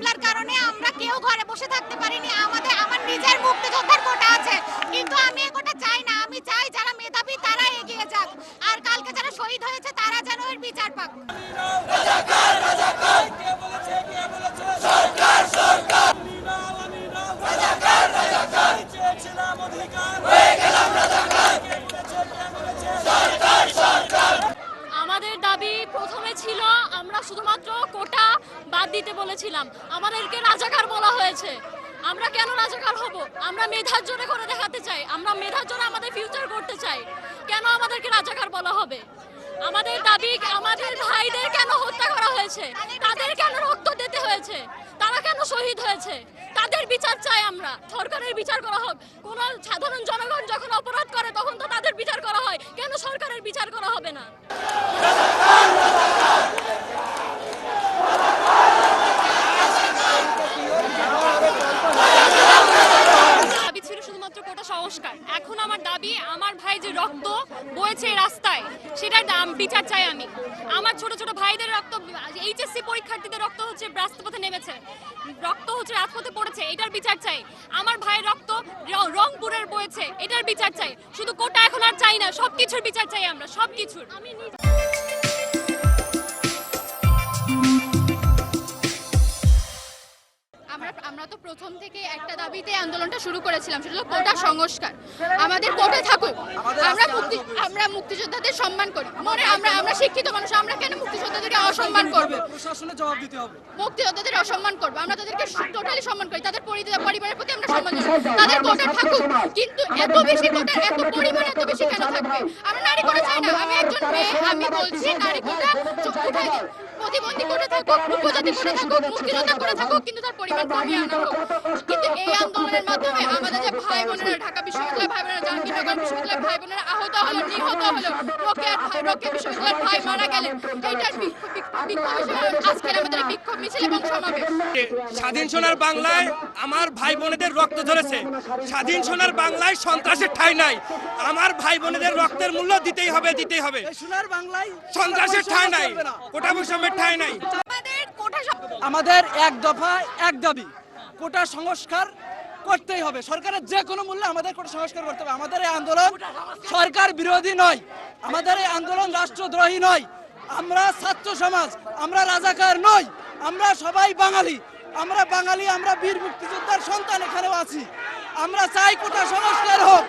হামলার কারণে আমরা কেউ ঘরে বসে থাকতে পারিনি। আমাদের আমার নিজের মুক্তিযোদ্ধার কোটা আছে। কিন্তু আমি কোটা চাই না। আমি চাই যারা মেধাবী তারা এগিয়ে যাক। আর কালকে যারা শহীদ হয়েছে তারা যেন এর বিচার পাক। আমাদের দাবি প্রথমে ছিল আমরা শুধুমাত্র কোটা বাদ দিতে বলেছিলাম। আমাদেরকে রাজাকার বলা হয়েছে। আমরা কেন রাজাকার হব? আমরা মেধার জোরে করে দেখাতে চাই। আমরা মেধার জোরে আমাদের ফিউচার করতে চাই। কেন আমাদেরকে রাজাকার বলা হবে? আমাদের দাবি, আমাদের ভাইদের কেন হত্যা করা হয়েছে? তাদের কেন রক্ত দিতে হয়েছে? তারা কেন শহীদ হয়েছে? তাদের বিচার চাই আমরা। সরকারের বিচার করা হোক। কোন সাধারণ জনগণ যখন অপরাধ করে, তখন তো তাদের বিচার করা হয়। কেন সরকারের বিচার করা হবে না দাবি ছিল শুধুমাত্র কোটা সংস্কার এখন আমার ভাই যে রক্ত বয়েছে রাস্তায়, সেটার বিচার চাই আমি। আমার ছোট ছোট ভাইদের রক্ত, এইচএসসি পরীক্ষার্থীদের রক্ত হচ্ছে রাস্তাপথে নেমেছে। রক্ত হচ্ছে রাজপথে পড়েছে, এটার বিচার চাই। আমার ভাইয়ের রক্ত রংপুরের বয়েছে, এটার বিচার চাই। শুধু কোটা এখন আর চাই না সব কিছুর বিচার চাই আমরা, সবকিছুর। আমি নিজে আমরা আমরা তো প্রথম থেকে একটা দাবিতে আন্দোলনটা শুরু করেছিলাম সেটা হলো কোটা সংস্কার। আমাদের কোটা থাকুক। আমরা মুক্তি আমরা মুক্তিযোদ্ধাদের সম্মান করি। মনে আমরা আমরা শিক্ষিত মানুষ আমরা কেন মুক্তিযোদ্ধাদেরকে অসম্মান করব? প্রশাসনে জবাব দিতে হবে। মুক্তিযোদ্ধাদের অসম্মান করব। আমরা তাদেরকে টোটালি সম্মান করি। তাদের পরিবারের প্রতি আমরা সম্মান জানাই। তাদের কোটা থাকুক। কিন্তু এত বেশি কোটা এত পরিমাণ এত বেশি কেন থাকবে? আমরা নারী কোটা চাই না। আমি একজন মেয়ে। আমি বলছি নারী কোটা চোখ উঠাই দিন। প্রতিবন্ধী করে থাকুক উপজাতি করে থাকুক মুক্তিযোদ্ধা করে থাকুক কিন্তু তার পরিবার কমিয়ে আনা হোক কিন্তু এই আন্দোলনের মাধ্যমে আমাদের যে ভাই বোনেরা ঢাকা বিশ্ববিদ্যালয় ভাই বোনেরা জাহাঙ্গীরনগর বিশ্ববিদ্যালয় ভাই বোনেরা আহত হলো নিহত হলো রোকেয়া রোকেয়া বিশ্ববিদ্যালয়ের ভাই মারা গেলেন এইটার বিক্ষোভ হিসেবে আজকের আমাদের মিছিল এবং সমাবেশ। স্বাধীন সোনার বাংলায় আমার ভাই বোনেদের রক্ত ধরেছে স্বাধীন সোনার বাংলায় সন্ত্রাসের ঠাঁই নাই। আমার ভাই বোনেদের রক্তের মূল্য দিতেই হবে দিতেই হবে। সোনার বাংলায় সন্ত্রাসের ঠাঁই নাই। কোটা বৈষম্যের ঠাঁই নাই। আমাদের আমাদের এক দফা এক দাবি। কোটা সংস্কার করতেই হবে। সরকারের যে কোনো মূল্যে আমাদের কোটা সংস্কার করতে হবে। আমাদের এই আন্দোলন সরকার বিরোধী নয়। আমাদের এই আন্দোলন রাষ্ট্রদ্রোহী নয়। আমরা ছাত্র সমাজ আমরা রাজাকার নই। আমরা সবাই বাঙালি। আমরা বাঙালি, আমরা বীর মুক্তিযোদ্ধার সন্তান এখানেও আছি। আমরা চাই কোটা সংস্কার হোক।